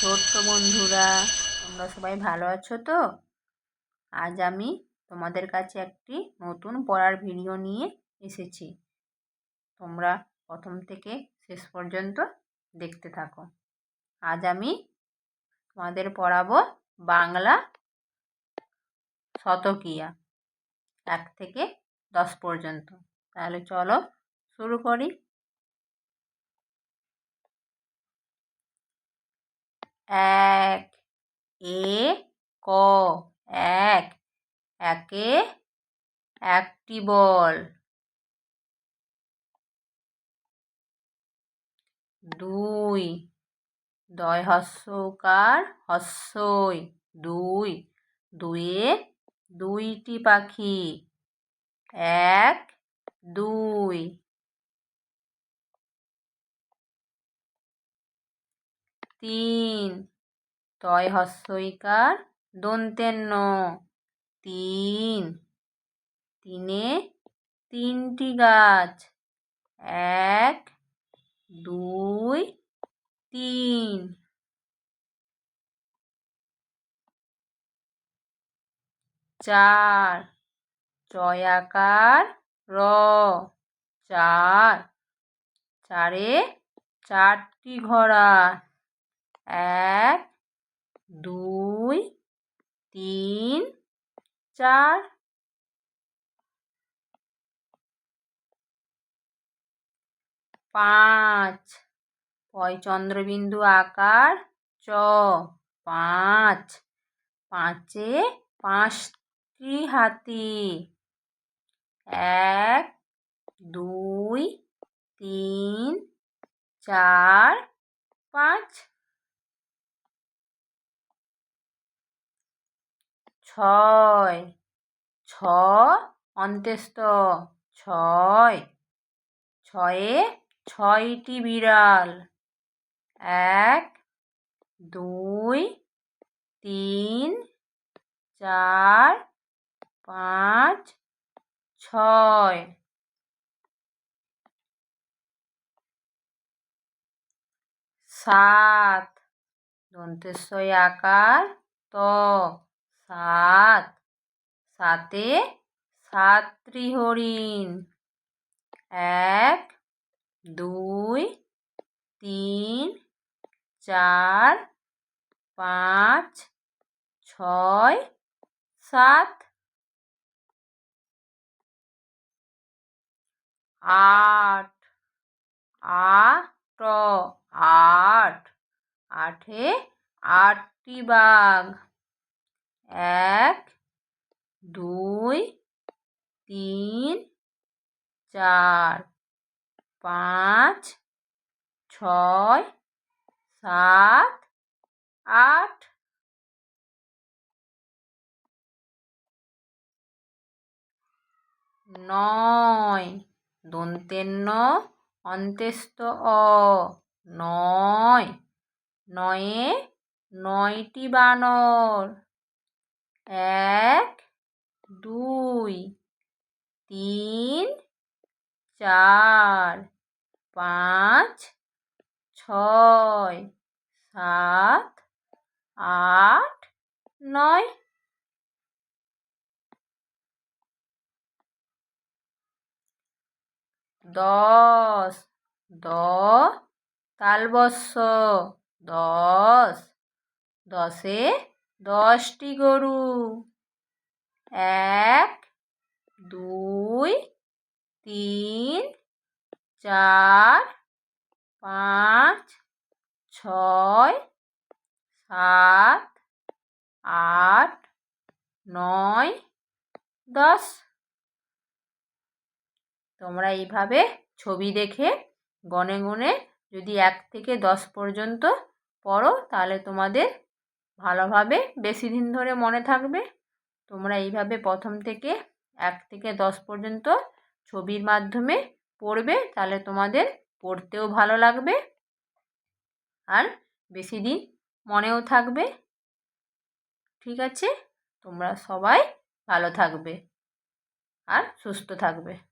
ছোট্ট বন্ধুরা, তোমরা সবাই ভালো আছো তো? আজ আমি তোমাদের কাছে একটি নতুন পড়ার ভিডিও নিয়ে এসেছি। তোমরা প্রথম থেকে শেষ পর্যন্ত দেখতে থাকো। আজ আমি তোমাদের পড়াবো বাংলা শতকিয়া, এক থেকে দশ পর্যন্ত। তাহলে চলো শুরু করি। এক, এ, ক, এক, একে একটি বল। দুই, দয় হস্যকার হস্যই। দুই, দুয়ে দুইটি পাখি। এক, দুই তিন। তয় হস্যইকার ন তিন। তিনে তিনটি গাছ। এক, দুই, তিন। চার। চয়াকার র। চার। চারে চারটি ঘোড়া। এক, দুই, তিন, চার। পাঁচ। পয় চন্দ্রবিন্দু আকার চ। পাঁচ। পাঁচে পাঁচটি হাতি। এক, দুই, তিন, চার, পাঁচ। ছয় ছ অন্ত্যেস্ত ছয়, ছয়ে ছয়টি বিড়াল। এক, দুই, তিন, চার, পাঁচ, ছয়। সাত দন্তেশ্বই আকার ত। সাত। সাতে সাতটি হরিণ এক, দুই, তিন, চার, পাঁচ, ছয়, সাত। আট। আট আট। আটে আটটি বাঘ। এক, দুই, তিন, চার, পাঁচ, ছয়, সাত, আট। নয় দন্তের ন অন্ত্যেস্ত অ। নয়, নয়ে, নয়টি বানর এক দুই, তিন, চার, পাঁচ, ছয়, সাত, আট, নয়। দশ দ তালবস্য দশ, দশে দশটি গরু। এক দুই, তিন, চার, পাঁচ, ছয়, সাত, আট, নয়, দশ। তোমরা এইভাবে ছবি দেখে গনে গনে যদি এক থেকে দশ পর্যন্ত পড়ো, তাহলে তোমাদের ভালোভাবে বেশি দিন ধরে মনে থাকবে। তোমরা এইভাবে প্রথম থেকে এক থেকে দশ পর্যন্ত ছবির মাধ্যমে পড়বে, তাহলে তোমাদের পড়তেও ভালো লাগবে আর বেশি দিন মনেও থাকবে। ঠিক আছে? তোমরা সবাই ভালো থাকবে আর সুস্থ থাকবে।